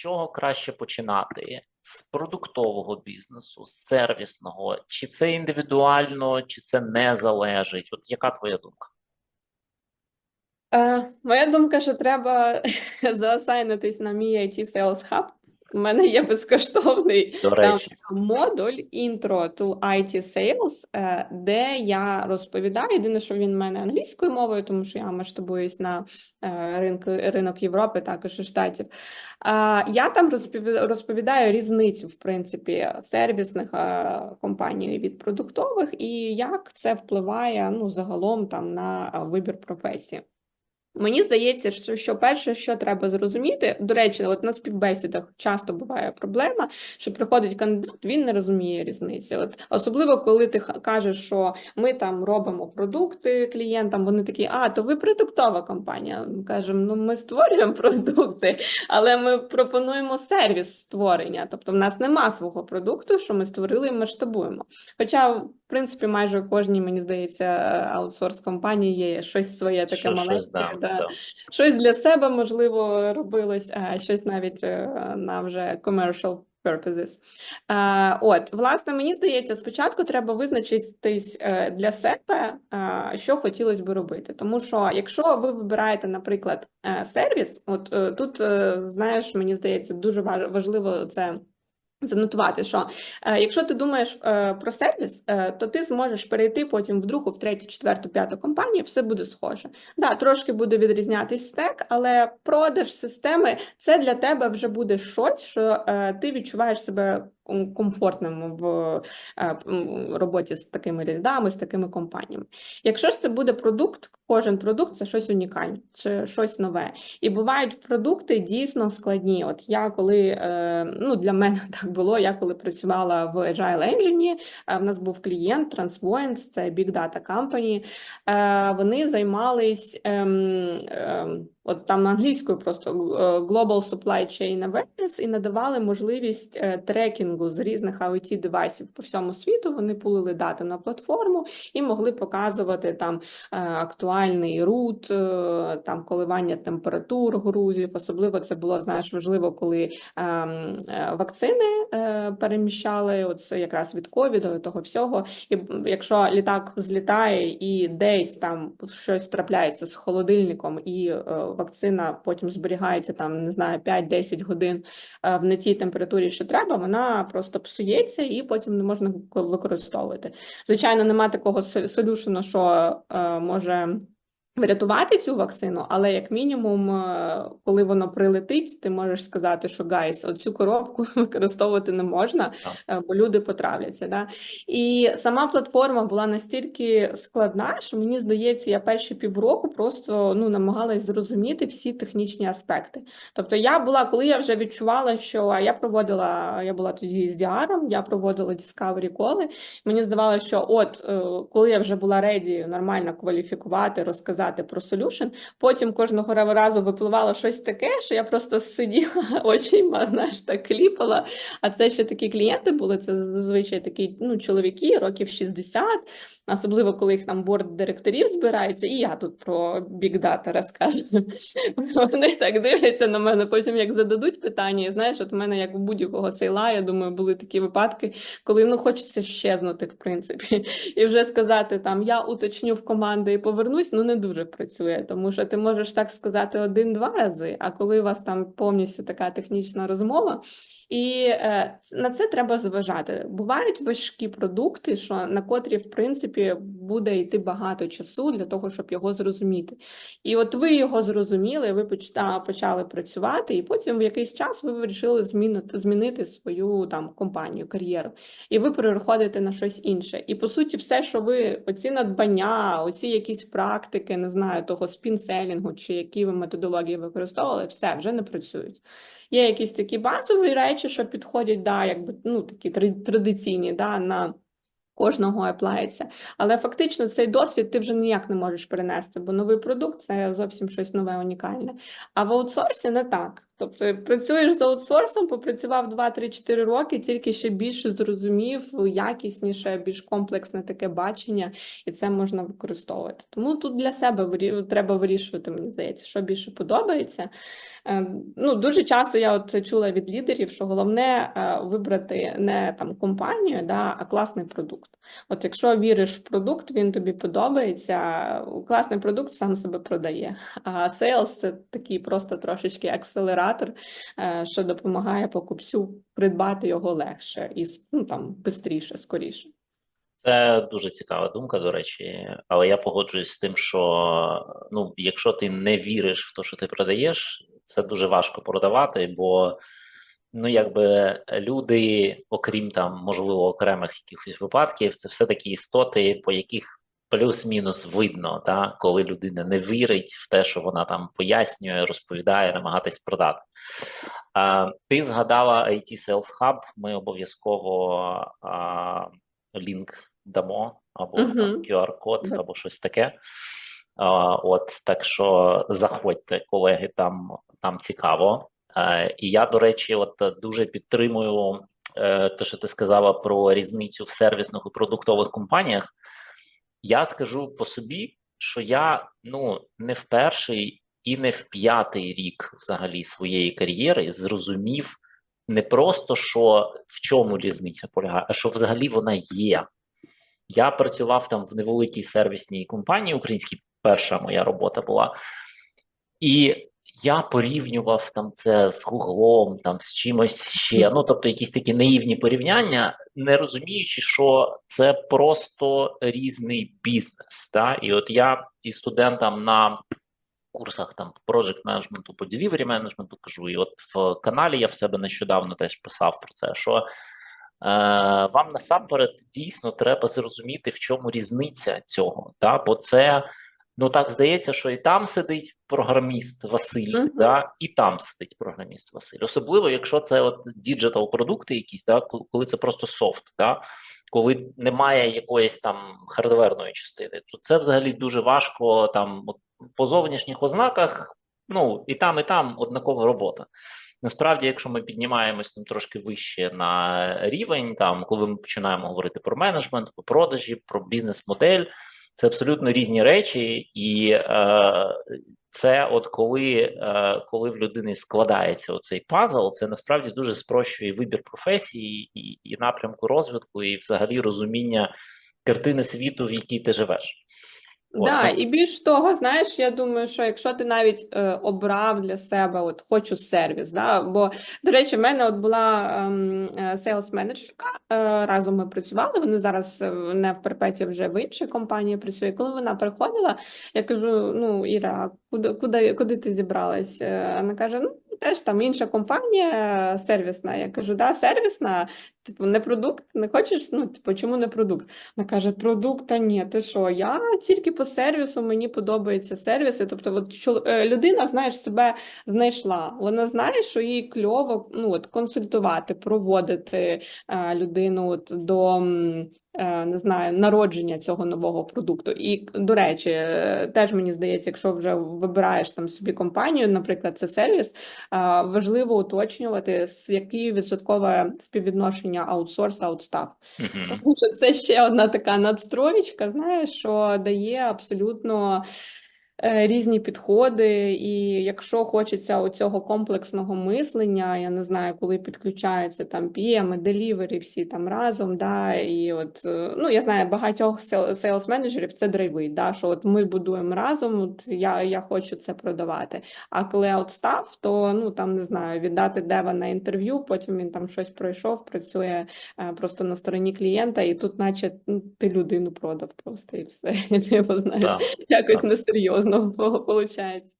чого краще починати? З продуктового бізнесу, з сервісного, чи це індивідуально, чи це не залежить? От яка твоя думка? Е, моя думка, що треба заасайнитись на мій IT Sales Hub. У мене є безкоштовний До там модуль Intro to IT Sales, е, де я розповідаю. Єдине, що він в мене англійською мовою, тому що я масштабуюсь на е, ринок, ринок Європи, також і Штатів. Я там розпові- розповідаю різницю, в принципі, сервісних е, компаній від продуктових, і як це впливає ну, загалом там на е, вибір професії. Мені здається, що, що перше, що треба зрозуміти, до речі, от на співбесідах часто буває проблема, що приходить кандидат, він не розуміє різниці. От особливо, коли ти кажеш, що ми там робимо продукти клієнтам, вони такі, а то ви продуктова компанія. Ми кажемо, ну ми створюємо продукти, але ми пропонуємо сервіс створення. Тобто, в нас нема свого продукту, що ми створили і масштабуємо. Хоча, в принципі, майже у кожній, мені здається, аутсорс компанії є щось своє таке що, маленьке. да, да. Щось для себе, можливо, робилось, а щось навіть е, на вже commercial purposes. Е, От, власне, мені здається, спочатку треба визначитись е, для себе, е, що хотілося би робити. Тому що, якщо ви вибираєте, наприклад, е, сервіс, от е, тут, е, знаєш, мені здається, дуже важ- важливо це. Занотувати, що е, якщо ти думаєш е, про сервіс, е, то ти зможеш перейти потім в другу, в третю, четверту, п'яту компанію, все буде схоже. Да, трошки буде відрізнятись стек, але продаж системи це для тебе вже буде щось, що е, ти відчуваєш себе комфортним в е, роботі з такими рядами, з такими компаніями. Якщо ж це буде продукт, кожен продукт це щось унікальне, це щось нове. І бувають продукти дійсно складні. От я коли е, ну для мене так було, я коли працювала в Agile Engine, е, в нас був клієнт Transvoyant, це Big Data Company. Вони займались ем, ем, от там англійською просто е, Global Supply Chain Awareness і надавали можливість е, трекінгу з різних IoT девайсів по всьому світу. Вони пулили дати на платформу і могли показувати там е, актуальний рут, там коливання температур грузів. Особливо це було знаєш важливо, коли ем, вакцини переміщали. От якраз від ковіду, того всього. І якщо літак злітає і десь там щось трапляється з холодильником, і вакцина потім зберігається там, не знаю, 5-10 годин е, в не тій температурі, що треба, вона просто псується і потім не можна використовувати. Звичайно, нема такого со- солюшену, що е, може. Врятувати цю вакцину, але як мінімум, е, коли воно прилетить, ти можеш сказати, що гайс, оцю коробку використовувати не можна, е, бо люди потравляться. Да? І сама платформа була настільки складна, що мені здається, я перші півроку просто ну, намагалась зрозуміти всі технічні аспекти. Тобто, я була, коли я вже відчувала, що я проводила, я була тоді з діаром, я проводила Discovery коли. Мені здавалося, що от е, коли я вже була реді нормально кваліфікувати, розказати про solution, потім кожного разу випливало щось таке, що я просто сиділа очима, знаєш, так кліпала. А це ще такі клієнти були, це зазвичай такі ну, чоловіки, років 60, особливо коли їх там борд директорів збирається, і я тут про Data розказую. Вони так дивляться на мене, потім як зададуть питання, і знаєш, от у мене як у будь-якого сейла, я думаю, були такі випадки, коли ну хочеться щезнути, в принципі, і вже сказати там я уточню в команди і повернусь, ну не дуже працює, тому що ти можеш так сказати один-два рази, а коли у вас там повністю така технічна розмова. І е, на це треба зважати. Бувають важкі продукти, що на котрі, в принципі, буде йти багато часу для того, щоб його зрозуміти. І от ви його зрозуміли, ви почали працювати, і потім в якийсь час ви вирішили змінити, змінити свою там компанію, кар'єру, і ви переходите на щось інше. І по суті, все, що ви оці надбання, оці якісь практики, не знаю, того спінселінгу чи які ви методології використовували, все вже не працюють. Є якісь такі базові речі, що підходять, да, якби ну такі традиційні, да, на кожного аплається. Але фактично цей досвід ти вже ніяк не можеш перенести, бо новий продукт це зовсім щось нове, унікальне. А в аутсорсі не так. Тобто працюєш з аутсорсом, попрацював 2-3-4 роки, тільки ще більше зрозумів, якісніше, більш комплексне таке бачення, і це можна використовувати. Тому тут для себе треба вирішувати, мені здається, що більше подобається. Е, Ну, дуже часто я от чула від лідерів, що головне е, вибрати не там компанію, да, а класний продукт. От якщо віриш в продукт, він тобі подобається, класний продукт сам себе продає. А sales – це такий просто трошечки акселератор, е, що допомагає покупцю придбати його легше і ну, там, швидше, скоріше. Це дуже цікава думка, до речі, але я погоджуюсь з тим, що ну, якщо ти не віриш в те, що ти продаєш, це дуже важко продавати, бо ну, якби люди, окрім там, можливо, окремих якихось випадків, це все такі істоти, по яких плюс-мінус видно, та, коли людина не вірить в те, що вона там пояснює, розповідає, намагатись продати. А, ти згадала IT Sales Hub, ми обов'язково а, лінк дамо, або там Мгм. QR-код, Да. або щось таке. А, от, так що заходьте, колеги, там, там цікаво. Е, і я, до речі, от дуже підтримую е, те, що ти сказала про різницю в сервісних і продуктових компаніях. Я скажу по собі, що я ну не в перший і не в п'ятий рік взагалі своєї кар'єри зрозумів не просто, що в чому різниця полягає, а що взагалі вона є. Я працював там в невеликій сервісній компанії українській, перша моя робота була, і я порівнював там це з Гуглом, там з чимось ще. Ну тобто, якісь такі наївні порівняння, не розуміючи, що це просто різний бізнес. Та? І от я і студентам на курсах там project менеджменту, по delivery менеджменту кажу, і от в каналі я в себе нещодавно теж писав про це, що е, вам насамперед дійсно треба зрозуміти, в чому різниця цього. Та? Бо це ну так здається, що і там сидить програміст Василь, Мгм. да, і там сидить програміст Василь. Особливо, якщо це от діджитал продукти якісь, да, коли це просто софт, да, коли немає якоїсь там хардверної частини, то це взагалі дуже важко там от, по зовнішніх ознаках. Ну і там, і там однакова робота. Насправді, якщо ми піднімаємось там трошки вище на рівень, там коли ми починаємо говорити про менеджмент, про продажі, про бізнес-модель, це абсолютно різні речі, і е, це, от коли, е, коли в людини складається оцей пазл, це насправді дуже спрощує вибір професії і, і напрямку розвитку, і взагалі розуміння картини світу, в якій ти живеш. Да, ну, і більш того, знаєш, я думаю, що якщо ти навіть е, обрав для себе, от хочу сервіс, да, бо, до речі, в мене от була ем, е, менеджерка, е, разом ми працювали, вони зараз е, не в перпеті вже в іншій компанії працює. Коли вона приходила, я кажу: ну, Іра, куди, куди, куди ти зібралась? Е, Вона каже: ну, теж там інша компанія сервісна. Я кажу, да, сервісна, типу, не продукт, не хочеш? Ну, типу, чому не продукт? Вона каже, продукта ні, ти що, я тільки по сервісу, мені подобаються сервіси. Тобто, от е, людина, знаєш, себе знайшла. Вона знає, що їй кльово ну, от, консультувати, проводити е, людину от, до. Е, Не знаю, народження цього нового продукту. І, до речі, теж мені здається, якщо вже вибираєш там собі компанію, наприклад, це сервіс, е, важливо уточнювати, з якою відсоткове співвідношення аутсорс, аутстаф. мгм. Тому що це ще одна така надстроєчка, знаєш, що дає абсолютно різні підходи. І якщо хочеться оцього комплексного мислення, я не знаю, коли підключаються там PM, делівері, всі там разом, да, і от, е, ну, я знаю, багатьох сейлс менеджерів це драйвить, да, що от ми будуємо разом, от я, я хочу це продавати. А коли аутстав, то, ну, там, не знаю, віддати дева на інтерв'ю, потім він там щось пройшов, працює е, просто на стороні клієнта, і тут, наче, ти людину продав просто і все. Ти, знаєш, Так. якось так. несерйозно виходить.